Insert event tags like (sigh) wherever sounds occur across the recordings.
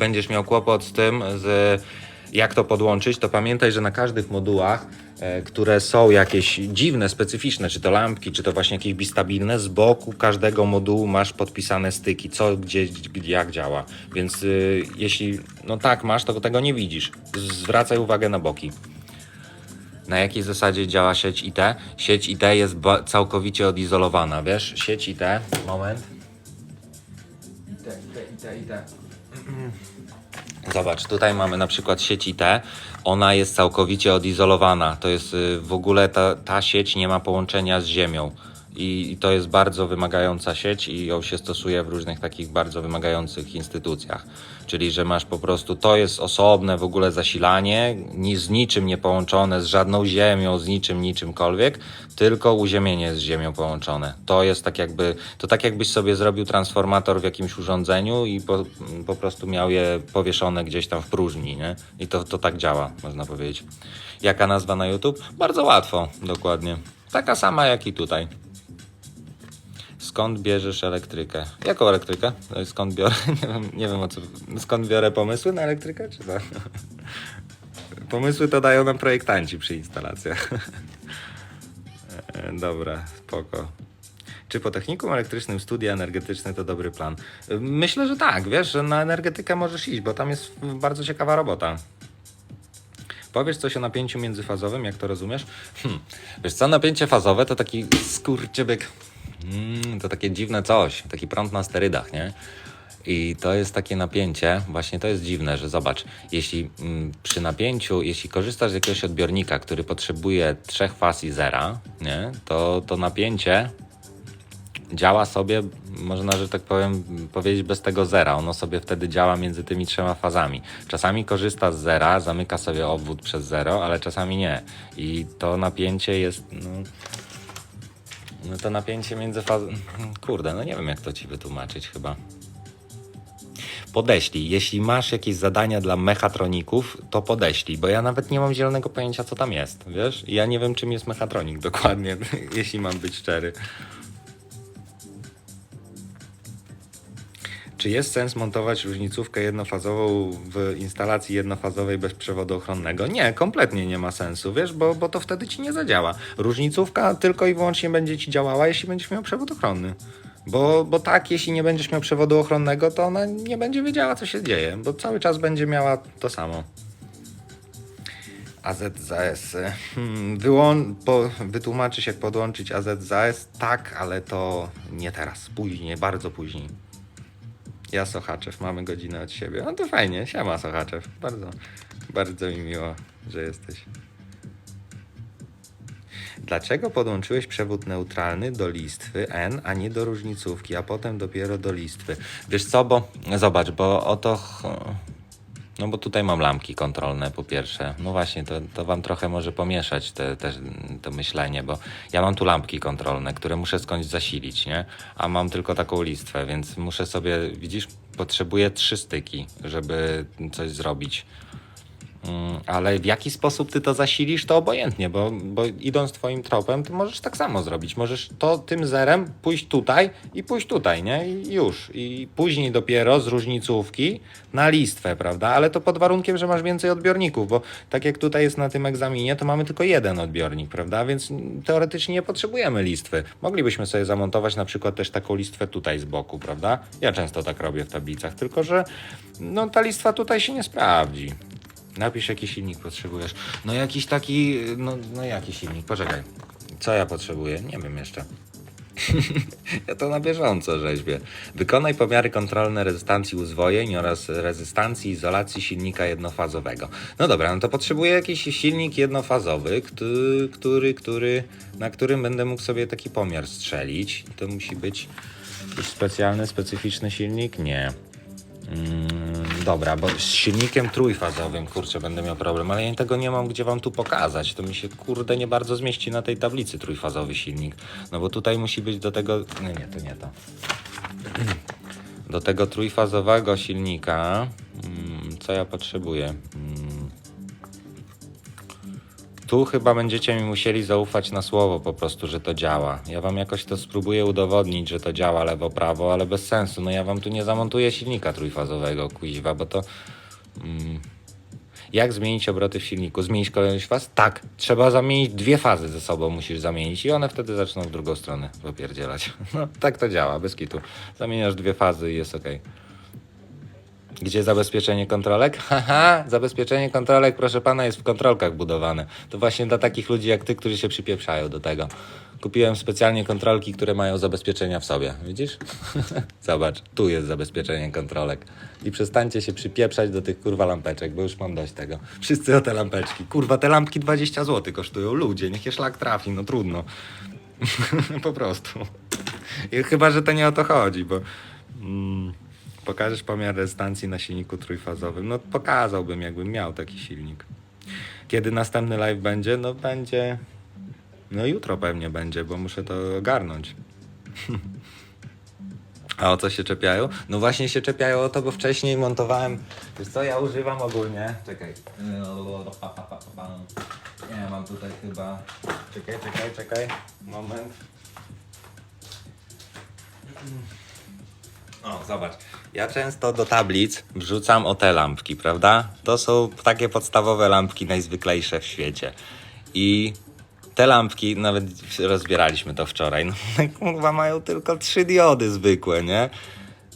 będziesz miał kłopot z tym, z jak to podłączyć, to pamiętaj, że na każdych modułach, e, które są jakieś dziwne, specyficzne, czy to lampki, czy to właśnie jakieś bistabilne, z boku każdego modułu masz podpisane styki, co, gdzie, jak działa. Więc y, jeśli no tak masz, to tego nie widzisz. Zwracaj uwagę na boki. Na jakiej zasadzie działa sieć IT? Sieć IT jest całkowicie odizolowana, wiesz? Sieć IT, moment. IT, IT, IT. Zobacz, tutaj mamy na przykład sieć IT, ona jest całkowicie odizolowana. To jest y, w ogóle ta, ta sieć nie ma połączenia z ziemią. I, to jest bardzo wymagająca sieć i ją się stosuje w różnych takich bardzo wymagających instytucjach. Czyli, że masz po prostu, to jest osobne w ogóle zasilanie, ni, z niczym nie połączone, z żadną ziemią, z niczym, niczymkolwiek, tylko uziemienie z ziemią połączone. To jest tak jakby, to tak jakbyś sobie zrobił transformator w jakimś urządzeniu i po, po prostu miał je powieszone gdzieś tam w próżni, nie? I to, to tak działa, można powiedzieć. Jaka nazwa na YouTube? Bardzo łatwo, dokładnie. Taka sama jak i tutaj. Skąd bierzesz elektrykę? Jaką elektrykę? No Skąd biorę? (laughs) Nie wiem, nie wiem o co. Skąd biorę pomysły na elektrykę, czy co? (laughs) Pomysły to dają nam projektanci przy instalacjach. (laughs) E, Dobra, spoko. Czy po technikum elektrycznym studia energetyczne to dobry plan? Myślę, że tak, wiesz, że na energetykę możesz iść, bo tam jest bardzo ciekawa robota. Powiesz coś o napięciu międzyfazowym, jak to rozumiesz? Hm. Wiesz co, napięcie fazowe to taki skurczybyk. Mm, to takie dziwne coś, taki prąd na sterydach, nie? I to jest takie napięcie, właśnie to jest dziwne, że zobacz, jeśli mm, przy napięciu, jeśli korzystasz z jakiegoś odbiornika, który potrzebuje trzech faz i zera, nie? To, to napięcie działa sobie, można, że tak powiem, powiedzieć bez tego zera. Ono sobie wtedy działa między tymi trzema fazami. Czasami korzysta z zera, zamyka sobie obwód przez zero, ale czasami nie. I to napięcie jest. No, no to napięcie między fazami. (laughs) Kurde, no nie wiem, jak to ci wytłumaczyć chyba. Podeślij. Jeśli masz jakieś zadania dla mechatroników, to podeślij, bo ja nawet nie mam zielonego pojęcia, co tam jest, wiesz? Ja nie wiem, czym jest mechatronik dokładnie, (laughs) jeśli mam być szczery. Czy jest sens montować różnicówkę jednofazową w instalacji jednofazowej bez przewodu ochronnego? Nie, kompletnie nie ma sensu, wiesz, bo, bo to wtedy ci nie zadziała. Różnicówka tylko i wyłącznie będzie ci działała, jeśli będziesz miał przewód ochronny. Bo, bo tak, jeśli nie będziesz miał przewodu ochronnego, to ona nie będzie wiedziała, co się dzieje, bo cały czas będzie miała to samo. AZ za S. (laughs) Wyłą- po, wytłumaczyć, jak podłączyć AZ za S? Tak, ale to nie teraz, później, bardzo później. Ja Sochaczew, mamy godzinę od siebie. No to fajnie, siema Sochaczew. Bardzo, bardzo mi miło, że jesteś. Dlaczego podłączyłeś przewód neutralny do listwy N, a nie do różnicówki, a potem dopiero do listwy? Wiesz co, bo zobacz, bo oto... ch- No bo tutaj mam lampki kontrolne po pierwsze. No właśnie, to, to wam trochę może pomieszać te, te, to myślenie, bo ja mam tu lampki kontrolne, które muszę skądś zasilić, nie? A mam tylko taką listwę, więc muszę sobie, widzisz, potrzebuję trzy styki, żeby coś zrobić. Mm, Ale w jaki sposób ty to zasilisz, to obojętnie, bo, bo idąc twoim tropem, to możesz tak samo zrobić. Możesz to tym zerem pójść tutaj i pójść tutaj, nie? I już. I później dopiero z różnicówki na listwę, prawda? Ale to pod warunkiem, że masz więcej odbiorników, bo tak jak tutaj jest na tym egzaminie, to mamy tylko jeden odbiornik, prawda? Więc teoretycznie nie potrzebujemy listwy. Moglibyśmy sobie zamontować na przykład też taką listwę tutaj z boku, prawda? Ja często tak robię w tablicach, tylko że no, ta listwa tutaj się nie sprawdzi. Napisz, jaki silnik potrzebujesz. No jakiś taki, no, no jaki silnik? Poczekaj. Co ja potrzebuję? Nie wiem jeszcze. (laughs) ja to na bieżąco rzeźbię. Wykonaj pomiary kontrolne rezystancji uzwojeń oraz rezystancji izolacji silnika jednofazowego. No dobra, no to potrzebuję jakiś silnik jednofazowy, który, który, który, na którym będę mógł sobie taki pomiar strzelić. To musi być jakiś specjalny, specyficzny silnik? Nie. Mm, dobra, bo z silnikiem trójfazowym, kurczę, będę miał problem, ale ja tego nie mam gdzie wam tu pokazać. To mi się, kurde, nie bardzo zmieści na tej tablicy trójfazowy silnik. No bo tutaj musi być do tego... Nie, nie, to nie to. (clears throat) Do tego trójfazowego silnika, mm, co ja potrzebuję? Tu chyba będziecie mi musieli zaufać na słowo po prostu, że to działa. Ja wam jakoś to spróbuję udowodnić, że to działa lewo-prawo, ale bez sensu. No ja wam tu nie zamontuję silnika trójfazowego, kuźwa, bo to... Mm, jak zmienić obroty w silniku? Zmienić kolejność faz? Tak, trzeba zamienić dwie fazy ze sobą, musisz zamienić i one wtedy zaczną w drugą stronę popierdzielać. (laughs) No, tak to działa, bez kitu. Zamieniasz dwie fazy i jest ok. Gdzie zabezpieczenie kontrolek? (laughs) Haha, zabezpieczenie kontrolek, proszę pana, jest w kontrolkach budowane. To właśnie dla takich ludzi jak ty, którzy się przypieprzają do tego. Kupiłem specjalnie kontrolki, które mają zabezpieczenia w sobie. Widzisz? (laughs) Zobacz, tu jest zabezpieczenie kontrolek. I przestańcie się przypieprzać do tych kurwa lampeczek, bo już mam dość tego. Wszyscy o te lampeczki. Kurwa, te lampki 20 zł kosztują. Ludzie, niech je szlak trafi, no trudno. (laughs) po prostu. I chyba, że to nie o to chodzi, bo... Mm, pokażesz pomiar rezystancji na silniku trójfazowym. No pokazałbym, jakbym miał taki silnik. Kiedy następny live będzie? No będzie... No jutro pewnie będzie, bo muszę to ogarnąć. (laughs) A o co się czepiają? No właśnie się czepiają o to, bo wcześniej montowałem... Wiesz co, ja używam ogólnie... Czekaj. Nie, mam tutaj chyba... Czekaj, czekaj, czekaj. Moment. O, zobacz. Ja często do tablic wrzucam o te lampki, prawda? To są takie podstawowe lampki najzwyklejsze w świecie. I te lampki, nawet rozbieraliśmy to wczoraj, no kurwa mają tylko trzy diody zwykłe, nie?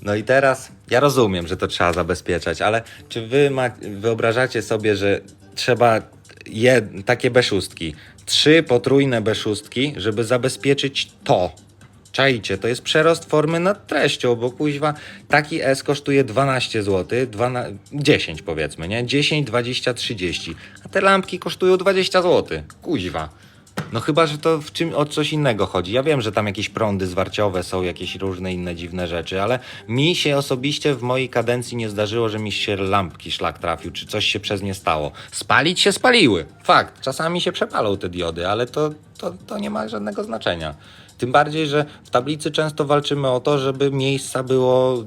No i teraz ja rozumiem, że to trzeba zabezpieczać, ale czy wy ma, wyobrażacie sobie, że trzeba je, takie B6, trzy potrójne B6, żeby zabezpieczyć to, Czajcie, to jest przerost formy nad treścią, bo kuźwa taki S kosztuje 12 zł, 12, 10 powiedzmy, nie? 10, 20, 30. A te lampki kosztują 20 zł. Kuźwa. No chyba, że to w czym o coś innego chodzi. Ja wiem, że tam jakieś prądy zwarciowe są, jakieś różne inne dziwne rzeczy, ale mi się osobiście w mojej kadencji nie zdarzyło, że mi się lampki szlak trafił, czy coś się przez nie stało. Spalić się spaliły. Fakt. Czasami się przepalą te diody, ale to, to, to nie ma żadnego znaczenia. Tym bardziej, że w tablicy często walczymy o to, żeby miejsca było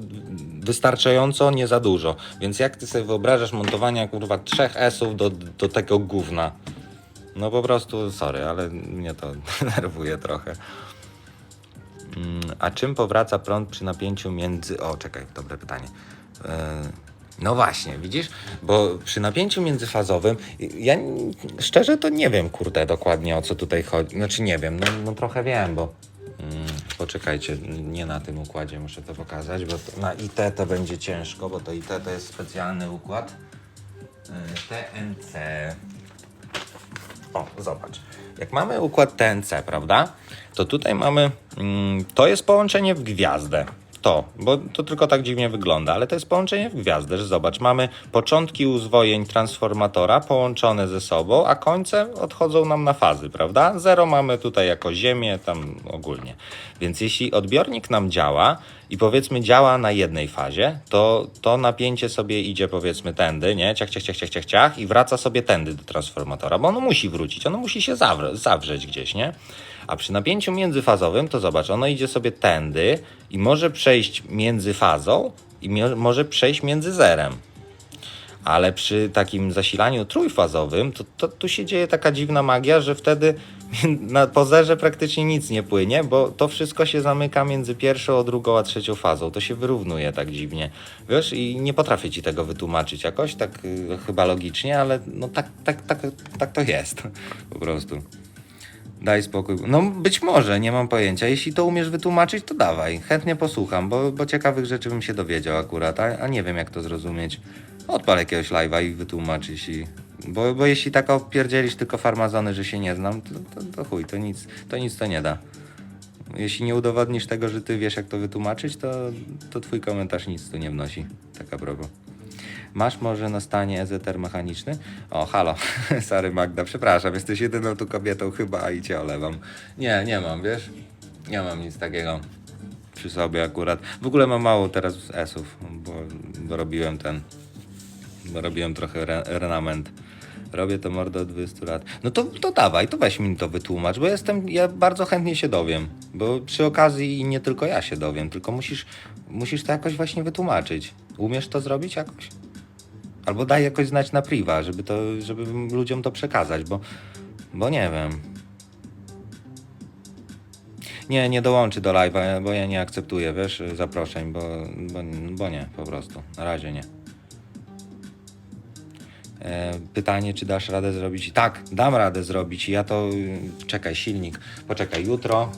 wystarczająco, nie za dużo. Więc jak ty sobie wyobrażasz montowania kurwa trzech S-ów do, do tego gówna? No po prostu, sorry, ale mnie to (laughs) denerwuje trochę. Mm, A czym powraca prąd przy napięciu między... O, czekaj, dobre pytanie. Yy, No właśnie, widzisz? Bo przy napięciu międzyfazowym, ja szczerze to nie wiem, kurde, dokładnie o co tutaj chodzi. Znaczy nie wiem, no, no trochę wiem, bo... Poczekajcie, nie na tym układzie muszę to pokazać, bo to, na IT to będzie ciężko, bo to IT to jest specjalny układ. Yy, TNC. O, zobacz. Jak mamy układ TNC, prawda? To tutaj mamy. Mm, to jest połączenie w gwiazdę. To, bo to tylko tak dziwnie wygląda, ale to jest połączenie w gwiazdę, że zobacz, mamy początki uzwojeń transformatora połączone ze sobą, a końce odchodzą nam na fazy, prawda? Zero mamy tutaj jako ziemię, tam ogólnie. Więc jeśli odbiornik nam działa i powiedzmy działa na jednej fazie, to to napięcie sobie idzie powiedzmy tędy, nie? Ciach, ciach, ciach, ciach, ciach, ciach i wraca sobie tędy do transformatora, bo ono musi wrócić, ono musi się zawr- zawrzeć gdzieś, nie? A przy napięciu międzyfazowym to zobacz, ono idzie sobie tędy i może przejść między fazą i może przejść między zerem. Ale przy takim zasilaniu trójfazowym, to, to tu się dzieje taka dziwna magia, że wtedy (laughs) na pozerze praktycznie nic nie płynie, bo to wszystko się zamyka między pierwszą, drugą, a trzecią fazą. To się wyrównuje tak dziwnie. Wiesz, i nie potrafię ci tego wytłumaczyć jakoś, tak y, chyba logicznie, ale no tak, tak, tak, tak to jest. (laughs) Po prostu. Daj spokój. No być może, nie mam pojęcia. Jeśli to umiesz wytłumaczyć, to dawaj. Chętnie posłucham, bo, bo ciekawych rzeczy bym się dowiedział akurat, a, a nie wiem jak to zrozumieć. Odpal jakiegoś live'a i wytłumacz, jeśli... Bo, bo jeśli tak opierdzielisz tylko farmazony, że się nie znam, to, to, to chuj, to nic, to nic to nie da. Jeśli nie udowodnisz tego, że ty wiesz jak to wytłumaczyć, to, to twój komentarz nic tu nie wnosi. Tak a propos. Masz może na stanie EZR mechaniczny? O, halo, (laughs) sorry Magda, przepraszam, jesteś jedyną tu kobietą chyba i cię olewam. Nie, nie mam, wiesz? Nie mam nic takiego przy sobie akurat. W ogóle mam mało teraz S-ów, bo robiłem ten, robiłem trochę re, renament. Robię to mordo od 20 lat. No to, to dawaj, to weź mi to wytłumacz, bo jestem, ja bardzo chętnie się dowiem. Bo przy okazji nie tylko ja się dowiem, tylko musisz, musisz to jakoś właśnie wytłumaczyć. Umiesz to zrobić jakoś? Albo daj jakoś znać na priwa, żeby to, żeby ludziom to przekazać, bo Bo nie wiem. Nie, nie dołączy do live'a, bo ja nie akceptuję, wiesz, zaproszeń, bo, bo, bo nie, po prostu. Na razie nie. E, Pytanie, czy dasz radę zrobić? Tak, dam radę zrobić. Ja to. y, Czekaj, silnik. Poczekaj, jutro.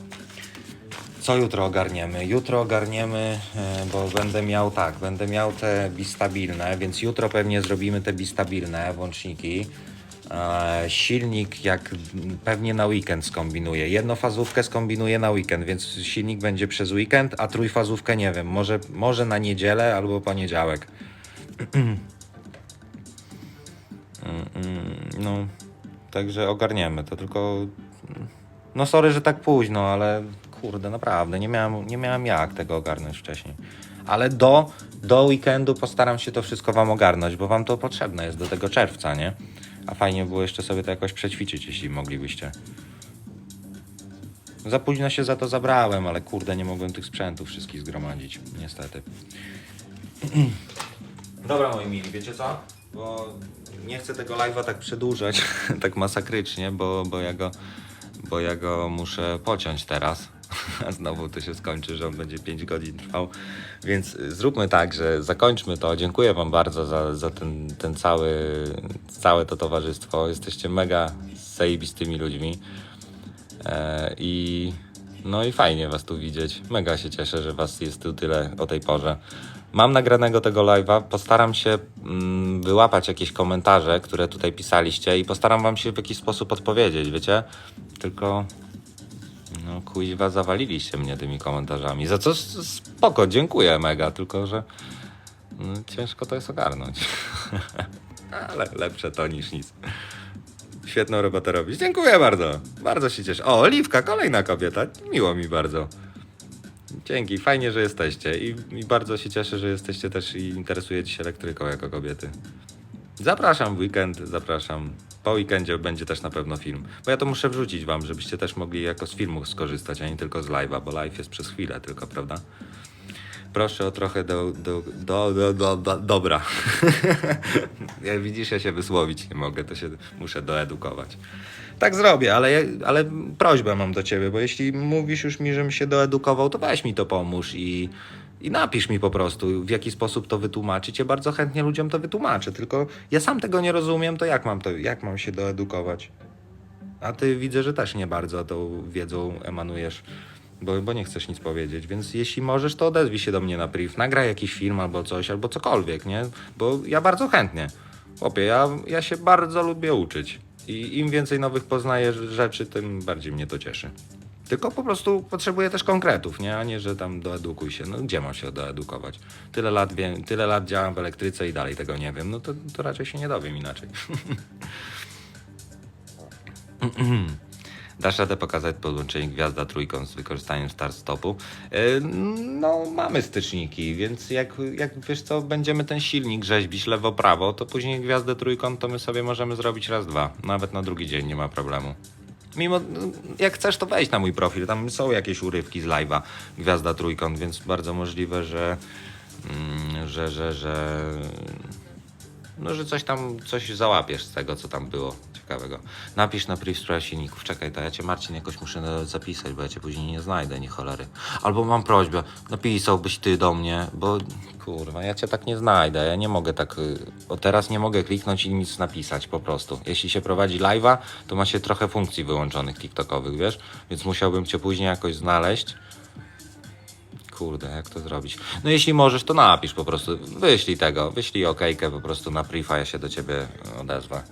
Co jutro ogarniemy? Jutro ogarniemy, e, bo będę miał tak, będę miał te bistabilne, więc jutro pewnie zrobimy te bistabilne włączniki. E, Silnik jak pewnie na weekend skombinuję. Jednofazówkę skombinuję na weekend, więc silnik będzie przez weekend, a trójfazówkę nie wiem, może, może na niedzielę albo poniedziałek. (clears throat) Mm, mm, No, także ogarniemy to, tylko. No, sorry, że tak późno, ale kurde, naprawdę, nie miałem, nie miałem jak tego ogarnąć wcześniej. Ale do, do weekendu postaram się to wszystko Wam ogarnąć, bo Wam to potrzebne jest do tego czerwca, nie? A fajnie było jeszcze sobie to jakoś przećwiczyć, jeśli moglibyście. Za późno się za to zabrałem, ale kurde, nie mogłem tych sprzętów wszystkich zgromadzić, niestety. (clears throat) Dobra, moi mili, wiecie co? Bo nie chcę tego live'a tak przedłużać, (laughs) tak masakrycznie, bo, bo, ja go, bo ja go muszę pociąć teraz. A (laughs) znowu to się skończy, że on będzie 5 godzin trwał. Więc zróbmy tak, że zakończmy to. Dziękuję Wam bardzo za, za ten, ten cały, całe to towarzystwo. Jesteście mega zajebistymi ludźmi. E, I no i fajnie was tu widzieć. Mega się cieszę, że was jest tu tyle o tej porze. Mam nagranego tego live'a. Postaram się mm, wyłapać jakieś komentarze, które tutaj pisaliście i postaram wam się w jakiś sposób odpowiedzieć, wiecie? Tylko no kuźwa zawaliliście mnie tymi komentarzami. Za co spoko, dziękuję mega, tylko że no, ciężko to jest ogarnąć. (laughs) Ale lepsze to niż nic. Świetną robotę robisz. Dziękuję bardzo. Bardzo się cieszę. O, Oliwka, kolejna kobieta. Miło mi bardzo. Dzięki, fajnie, że jesteście. I, I bardzo się cieszę, że jesteście też i interesujecie się elektryką jako kobiety. Zapraszam w weekend, zapraszam. Po weekendzie będzie też na pewno film. Bo ja to muszę wrzucić wam, żebyście też mogli jako z filmu skorzystać, a nie tylko z live'a, bo live jest przez chwilę tylko, prawda? Proszę o trochę do, do, do, do, do, do dobra. (laughs) ja, widzisz, ja się wysłowić nie mogę, to się muszę doedukować. Tak zrobię, ale, ale prośbę mam do ciebie, bo jeśli mówisz już mi, żebym się doedukował, to weź mi to pomóż i, i napisz mi po prostu, w jaki sposób to wytłumaczyć. Ja bardzo chętnie ludziom to wytłumaczę, tylko ja sam tego nie rozumiem, to jak mam, to, jak mam się doedukować? A ty widzę, że też nie bardzo tą wiedzą emanujesz, bo, bo nie chcesz nic powiedzieć. Więc jeśli możesz, to odezwij się do mnie na priv, nagraj jakiś film albo coś, albo cokolwiek, nie? Bo ja bardzo chętnie. Opie, ja, ja się bardzo lubię uczyć. I im więcej nowych poznaję rzeczy, tym bardziej mnie to cieszy. Tylko po prostu potrzebuję też konkretów, nie? A nie, że tam doedukuj się. No gdzie mam się doedukować? Tyle lat, wiem, tyle lat działam w elektryce i dalej tego nie wiem. No to, to raczej się nie dowiem inaczej. (laughs) (clears throat) Dasz radę pokazać podłączenie gwiazda trójkąt z wykorzystaniem start stopu? Yy, No, mamy styczniki, więc jak, jak wiesz co, będziemy ten silnik rzeźbić lewo-prawo, to później gwiazdę trójkąt to my sobie możemy zrobić raz, dwa. Nawet na drugi dzień nie ma problemu. Mimo, jak chcesz, to wejdź na mój profil, tam są jakieś urywki z live'a Gwiazda Trójkąt, więc bardzo możliwe, że, mm, że, że, że, no, że coś tam, coś załapiesz z tego, co tam było ciekawego. Napisz na priv silników. Czekaj, to ja cię Marcin jakoś muszę na- zapisać, bo ja cię później nie znajdę, nie cholery. Albo mam prośbę, napisałbyś ty do mnie, bo kurwa, ja cię tak nie znajdę. Ja nie mogę tak, y, o teraz nie mogę kliknąć i nic napisać po prostu. Jeśli się prowadzi live'a, to ma się trochę funkcji wyłączonych TikTokowych, wiesz? Więc musiałbym cię później jakoś znaleźć. Kurde, jak to zrobić? No jeśli możesz, to napisz po prostu. Wyślij tego, wyślij okejkę po prostu na priva, ja się do ciebie odezwę.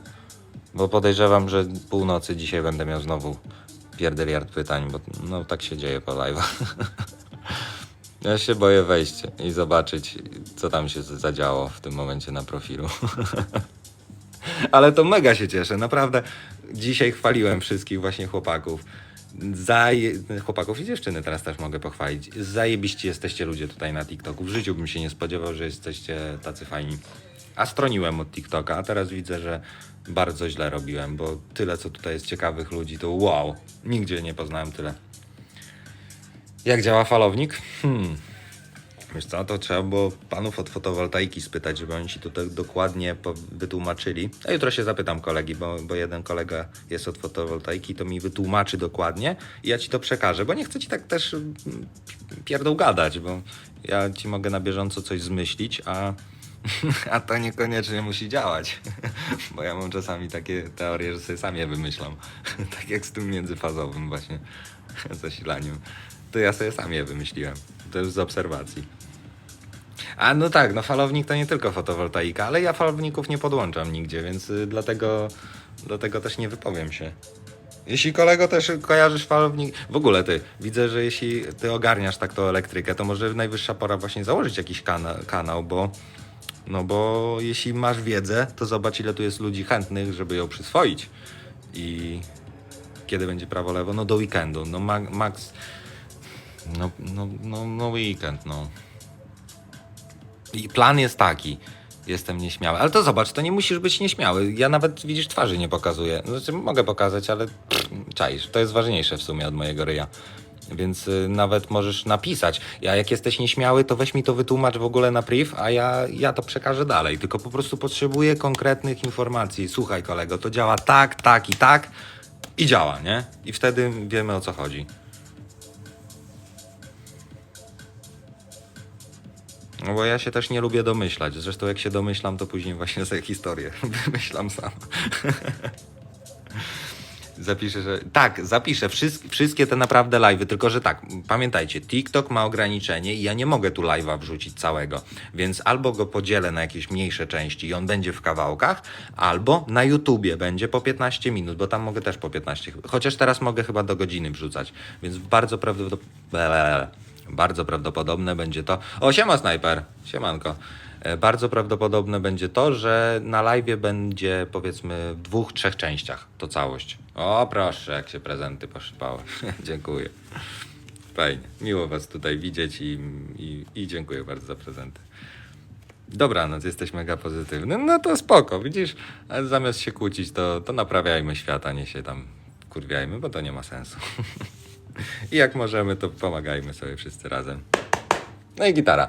Bo podejrzewam, że północy dzisiaj będę miał znowu pierdeliard pytań, bo no tak się dzieje po live'ach. (laughs) Ja się boję wejść i zobaczyć, co tam się zadziało w tym momencie na profilu. (laughs) Ale to mega się cieszę, naprawdę. Dzisiaj chwaliłem wszystkich właśnie chłopaków. Zaje... Chłopaków i dziewczyny teraz też mogę pochwalić. Zajebiści jesteście ludzie tutaj na TikToku. W życiu bym się nie spodziewał, że jesteście tacy fajni. A stroniłem od TikToka, a teraz widzę, że bardzo źle robiłem, bo tyle co tutaj jest ciekawych ludzi, to wow. Nigdzie nie poznałem tyle. Jak działa falownik? Hmm. Wiesz co, to trzeba było panów od fotowoltaiki spytać, żeby oni ci tutaj dokładnie wytłumaczyli. A jutro się zapytam kolegi, bo, bo jeden kolega jest od fotowoltaiki, to mi wytłumaczy dokładnie i ja ci to przekażę, bo nie chcę ci tak też mm, pierdół gadać, bo ja ci mogę na bieżąco coś zmyślić, a, (laughs) a to niekoniecznie musi działać. (laughs) Bo ja mam czasami takie teorie, że sobie sam je wymyślam. (laughs) Tak jak z tym międzyfazowym właśnie zasilaniem. To ja sobie sam je wymyśliłem. To już z obserwacji. A no tak, no falownik to nie tylko fotowoltaika, ale ja falowników nie podłączam nigdzie, więc y, dlatego, dlatego też nie wypowiem się. Jeśli kolego też kojarzysz falownik, w ogóle ty, widzę, że jeśli ty ogarniasz tak tą elektrykę, to może najwyższa pora właśnie założyć jakiś kana kanał, bo no bo jeśli masz wiedzę, to zobacz ile tu jest ludzi chętnych, żeby ją przyswoić. I kiedy będzie prawo lewo? No do weekendu. No ma max. No, no, no, no weekend, no. I plan jest taki. Jestem nieśmiały. Ale to zobacz, to nie musisz być nieśmiały. Ja nawet, widzisz, twarzy nie pokazuję. Znaczy, mogę pokazać, ale pff, czaisz. To jest ważniejsze w sumie od mojego ryja. Więc y, nawet możesz napisać. Ja jak jesteś nieśmiały, to weź mi to wytłumacz w ogóle na priv, a ja, ja to przekażę dalej. Tylko po prostu potrzebuję konkretnych informacji. Słuchaj kolego, to działa tak, tak i tak i działa, nie? I wtedy wiemy o co chodzi. No bo ja się też nie lubię domyślać. Zresztą jak się domyślam, to później właśnie sobie historię (laughs) wymyślam sam. (laughs) Zapiszę, że. Tak, zapiszę wszystkie, wszystkie te naprawdę live'y, tylko że tak, pamiętajcie, TikTok ma ograniczenie i ja nie mogę tu live'a wrzucić całego. Więc albo go podzielę na jakieś mniejsze części i on będzie w kawałkach, albo na YouTubie będzie po 15 minut, bo tam mogę też po 15. Chociaż teraz mogę chyba do godziny wrzucać, więc bardzo prawdopodobne. Bardzo prawdopodobne będzie to. O, siema snajper, siemanko. E, Bardzo prawdopodobne będzie to, że na live będzie powiedzmy w dwóch, trzech częściach to całość. O, proszę, jak się prezenty poszypały. (laughs) dziękuję. Fajnie. Miło Was tutaj widzieć i, i, i dziękuję bardzo za prezenty. Dobranoc, jesteś mega pozytywny. No to spoko, widzisz? Zamiast się kłócić, to, to naprawiajmy świat, a nie się tam kurwiajmy, bo to nie ma sensu. (laughs) I jak możemy, to pomagajmy sobie wszyscy razem. No i gitara.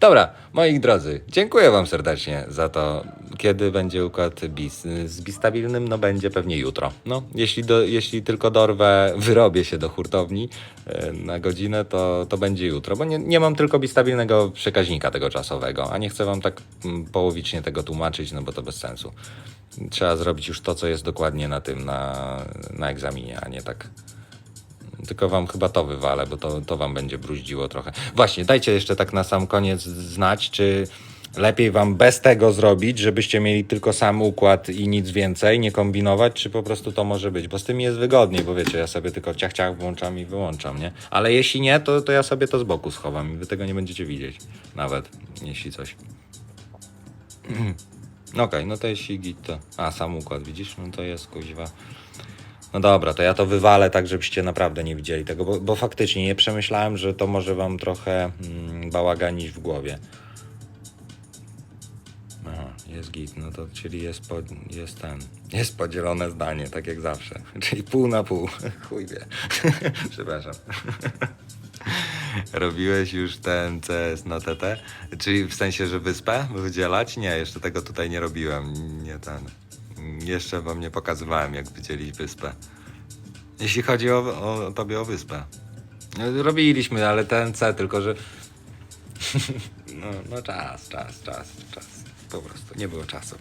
Dobra, moi drodzy, dziękuję Wam serdecznie za to. Kiedy będzie układ bis? Z bistabilnym, no będzie pewnie jutro. No, jeśli, do, jeśli tylko dorwę, wyrobię się do hurtowni e, na godzinę, to, to będzie jutro, bo nie, nie mam tylko bistabilnego przekaźnika tego czasowego, a nie chcę Wam tak mm, połowicznie tego tłumaczyć, no bo to bez sensu. Trzeba zrobić już to, co jest dokładnie na tym, na, na egzaminie, a nie tak tylko wam chyba to wywalę, bo to, to wam będzie bruździło trochę. Właśnie, dajcie jeszcze tak na sam koniec znać, czy lepiej wam bez tego zrobić, żebyście mieli tylko sam układ i nic więcej, nie kombinować, czy po prostu to może być, bo z tym jest wygodniej, bo wiecie, ja sobie tylko ciach, ciach włączam i wyłączam, nie? Ale jeśli nie, to, to ja sobie to z boku schowam i wy tego nie będziecie widzieć, nawet, jeśli coś. (clears throat) Okej, no to jeśli git to... A, sam układ, widzisz? No to jest kuźwa... No dobra, to ja to wywalę tak, żebyście naprawdę nie widzieli tego, bo, bo faktycznie nie przemyślałem, że to może wam trochę mm, bałaganić w głowie. Aha, jest git, no to czyli jest, po, jest ten, jest podzielone zdanie, tak jak zawsze, (laughs) czyli pół na pół, (laughs) chuj wie, (laughs) przepraszam. Robiłeś już ten CS na TT? Czyli w sensie, że wyspę wydzielać? Nie, jeszcze tego tutaj nie robiłem, nie ten. Jeszcze wam nie pokazywałem, jak wydzielić wyspę. Jeśli chodzi o, o tobie o wyspę. No, Robiliśmy, ale TNC, tylko że. (laughs) No, no czas, czas, czas, czas. Po prostu nie było czasu.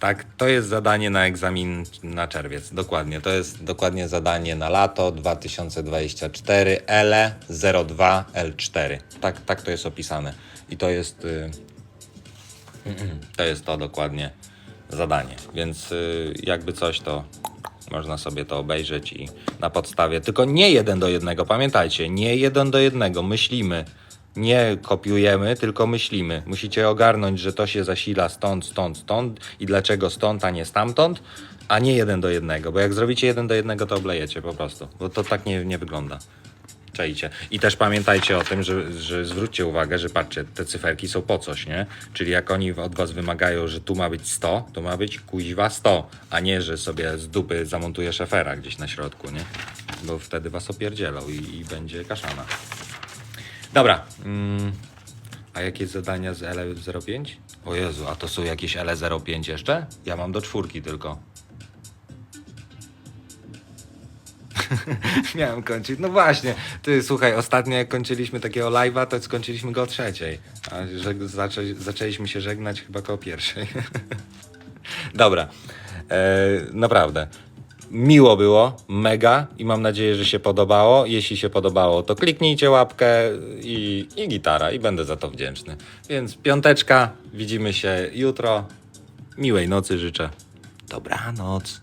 Tak, to jest zadanie na egzamin na czerwiec. Dokładnie. To jest dokładnie zadanie na lato 2024 LE 02 L4. Tak, tak to jest opisane. I to jest. Y, (clears throat) to jest to dokładnie zadanie. Więc y, jakby coś, to można sobie to obejrzeć i na podstawie. Tylko nie jeden do jednego, pamiętajcie, nie jeden do jednego. Myślimy. Nie kopiujemy, tylko myślimy. Musicie ogarnąć, że to się zasila stąd, stąd, stąd i dlaczego stąd, a nie stamtąd, a nie jeden do jednego. Bo jak zrobicie jeden do jednego, to oblejecie po prostu. Bo to tak nie, nie wygląda. Czajcie. I też pamiętajcie o tym, że, że zwróćcie uwagę, że patrzcie, te cyferki są po coś, nie? Czyli jak oni od was wymagają, że tu ma być 100, to ma być kuźwa 100, a nie, że sobie z dupy zamontuje szefera gdzieś na środku, nie? Bo wtedy was opierdzielą i, i będzie kaszana. Dobra. Mm, A jakie zadania z L05? O Jezu, a to są jakieś L05 jeszcze? Ja mam do czwórki tylko. (laughs) Miałem kończyć. No właśnie, ty słuchaj, ostatnio jak kończyliśmy takiego live'a, to skończyliśmy go o trzeciej. A że zaczę, zaczęliśmy się żegnać chyba koło pierwszej. (laughs) Dobra, e, naprawdę. Miło było, mega i mam nadzieję, że się podobało. Jeśli się podobało, to kliknijcie łapkę i, i gitara i będę za to wdzięczny. Więc piąteczka, widzimy się jutro. Miłej nocy życzę. Dobranoc.